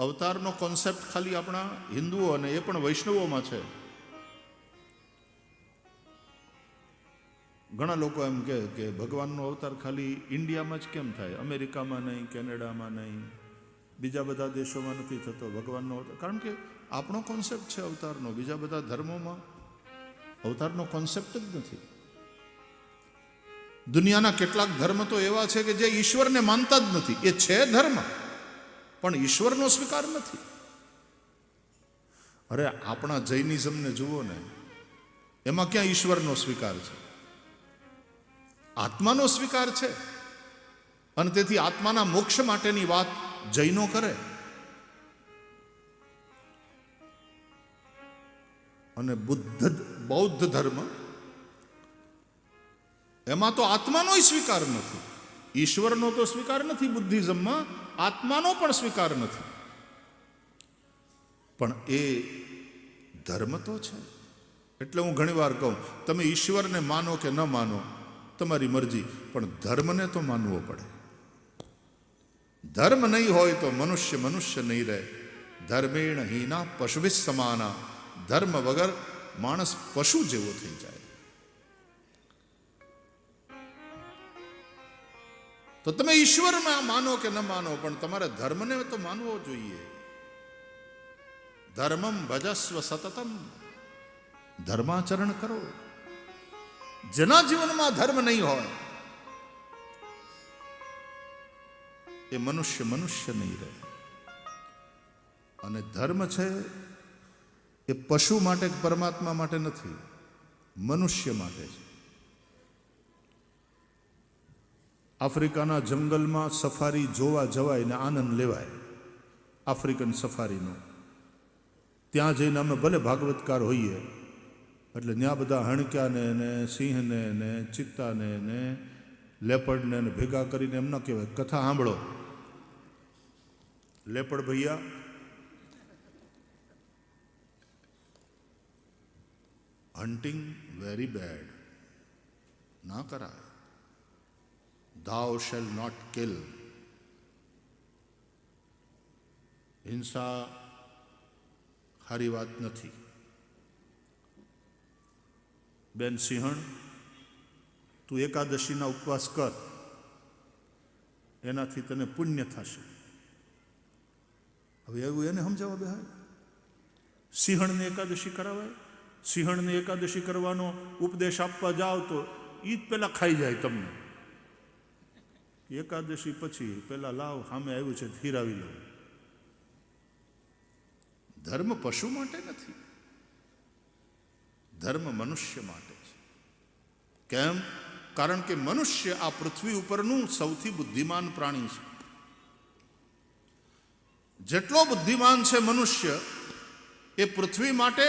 અવતારનો concept ખાલી આપણા હિન્દુઓ અને એ પણ વૈષ્ણવોમાં છે. ઘણા લોકો એમ કહે કે ભગવાનનો અવતાર ખાલી ઇન્ડિયામાં જ કેમ થાય? અમેરિકામાં નહીં, કેનેડામાં નહીં, બીજા બધા દેશોમાં નથી થતો ભગવાનનો અવતાર. કારણ કે આપણો કોન્સેપ્ટ છે અવતારનો, બીજા બધા ધર્મોમાં અવતારનો કોન્સેપ્ટ જ નથી. દુનિયાના કેટલાક ધર્મ તો એવા છે કે જે ઈશ્વરને માનતા જ નથી. એ છે ધર્મ. પણ ઈશ્વરનો સ્વીકાર નથી. અરે, આપણા જૈનિઝમને જુઓ ને, એમાં ક્યાં ઈશ્વરનો સ્વીકાર છે? આત્માનો સ્વીકાર છે. અને તેથી આત્માના મોક્ષ માટેની વાત જૈનો કરે. અને બુદ્ધ, બૌદ્ધ ધર્મ, એમાં તો આત્માનો સ્વીકાર નથી. ઈશ્વરનો તો સ્વીકાર નથી બુદ્ધિઝમમાં આત્માનો પણ સ્વીકાર નથી. પણ એ ધર્મ તો છે. એટલે હું ઘણીવાર કહું, તમે ઈશ્વરને માનો કે ન માનો, તમારી મરજી, પણ ધર્મને તો માનવો પડે. ધર્મ નહીં હોય તો મનુષ્ય મનુષ્ય નહીં રહે. ધર્મેણ હીના પશુભિ સમાના. ધર્મ વગર માણસ પશુ જેવો થઈ જાય. તો તમે ઈશ્વરમાં માનો કે ન માનો, પણ તમારે ધર્મને તો માનવો જોઈએ. ધર્મમ ભજસ્વ સતતમ. ધર્માચરણ કરો. જેના જીવનમાં ધર્મ નહીં હોય, એ મનુષ્ય મનુષ્ય નહીં રહે. અને ધર્મ છે, એ પશુ માટે પરમાત્મા માટે નથી, મનુષ્ય માટે છે. આફ્રિકાના જંગલમાં સફારી જોવા જવાય ને આનંદ લેવાય. આફ્રિકન સફારીનો. ત્યાં જઈને અમે ભલે ભાગવતકાર હોઈએ, એટલે ત્યાં બધા હણક્યાને ને, સિંહને ને, ચિત્તાને ને, લેપડને ને ભેગા કરીને એમ ન કહેવાય. કથા સાંભળો. લેપડ ભૈયા. હન્ટિંગ વેરી બેડ ના કરાય. Thou shall not kill. હિંસા સારી વાત નથી બેન સિંહણ તું એકાદશીના ઉપવાસ કર એનાથી તને પુણ્ય થશે હવે એવું એને સમજાવવા બેહાય સિંહણને એકાદશી કરાવાય સિંહણને એકાદશી કરવાનો ઉપદેશ આપવા જાઓ તો એ જ પેલા ખાઈ જાય તમને એકાદશી પછી પેલા લાવ સામે આવ્યું છે ધીરાવી લો ધર્મ પશુ માટે નથી. ધર્મ મનુષ્ય માટે છે. કેમ? કારણ કે મનુષ્ય આ પૃથ્વી ઉપરનું સૌથી બુદ્ધિમાન પ્રાણી છે. જેટલો બુદ્ધિમાન છે મનુષ્ય, એ પૃથ્વી માટે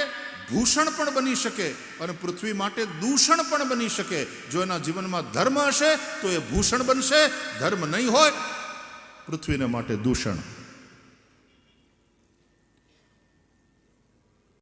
ભૂષણ પણ બની શકે અને પૃથ્વી માટે દૂષણ પણ બની શકે. જો એના જીવનમાં ધર્મ હશે, તો એ ભૂષણ બનશે. ધર્મ નહીં હોય, પૃથ્વીને માટે દૂષણ.